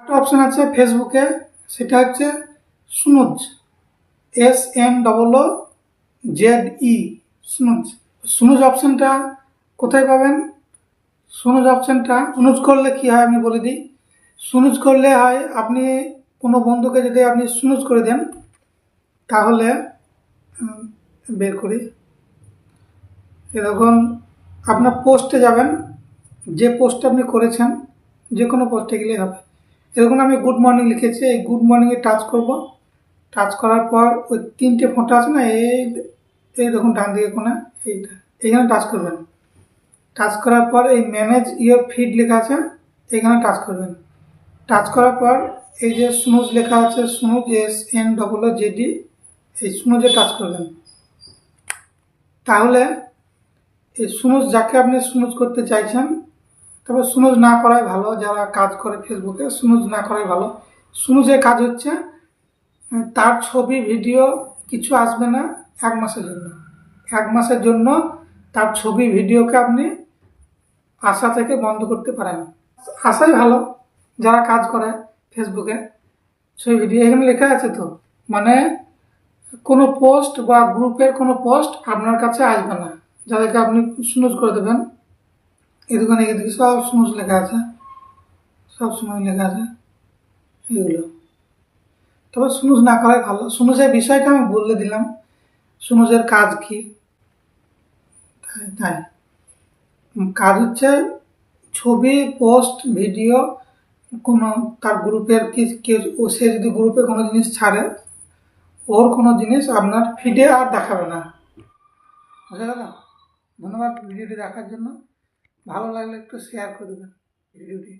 একটা অপশান আছে ফেসবুকে সেটা হচ্ছে snooze S N double O Z E snooze. Snooze অপশানটা কোথায় পাবেন? সুনুজ অপশানটা সুনুজ করলে কি হয় আমি বলে দিই। সুনুজ করলে হয় আপনি কোনো বন্ধুকে যদি আপনি সুনুজ করে দেন, তাহলে বের করি। এরকম আপনার পোস্টে যাবেন, যে পোস্টটা আপনি করেছেন, যে কোনো পোস্টে গেলেই হবে। এরকম আমি গুড মর্নিং লিখেছি, এই গুড মর্নিংয়ে টাচ করব। টাচ করার পর ওই তিনটে ফোঁটা আছে না, এই এই দেখুন ডান দিকে কোনা এইটা, এইখানে টাচ করবেন। টাচ করার পর এই ম্যানেজ ইয়োর ফিড লেখা আছে এখানে টাচ করবেন। টাচ করার পর এই যে স্নুজ লেখা আছে snooze S N double Z E এই স্নুজে টাচ করবেন। তাহলে এই স্নুজ যাকে আপনি সুনুজ করতে চাইছেন তবে সুনুজ না করাই ভালো, যারা কাজ করে ফেসবুকে সুনুজ না করাই ভালো। সুনুজের কাজ হচ্ছে তার ছবি, ভিডিও কিছু আসবে না এক মাসের জন্য। এক মাসের জন্য তার ছবি, ভিডিওকে আপনি আশা থেকে বন্ধ করতে পারেন। আসাই ভালো, যারা কাজ করে ফেসবুকে ছবি, ভিডিও, এখানে লেখা আছে তো মানে কোনো পোস্ট বা গ্রুপের কোনো পোস্ট আপনার কাছে আসবে না, যাদেরকে আপনি সুনুজ করে দেবেন। এই দোকানে এদিকে সব সুনুজ লেখা আছে। সব সুনুজ লেখা আছে। এইগুলো তবে সুনুজ না করাই ভালো। সুনুজের বিষয়টা আমি বলে দিলাম। সুনুজের কাজ কি? তাই তাই। কাজ হচ্ছে ছবি, পোস্ট, ভিডিও, কোনো তার গ্রুপের কি কেউ সে যদি গ্রুপে কোনো জিনিস ছাড়ে, ওর কোনো জিনিস আপনার ফিডে আর দেখাবে না। বুঝা গেল ধন্যবাদ ভিডিওটি দেখার জন্য। ভালো লাগলে একটু শেয়ার করে দেবেন ভিডিওটি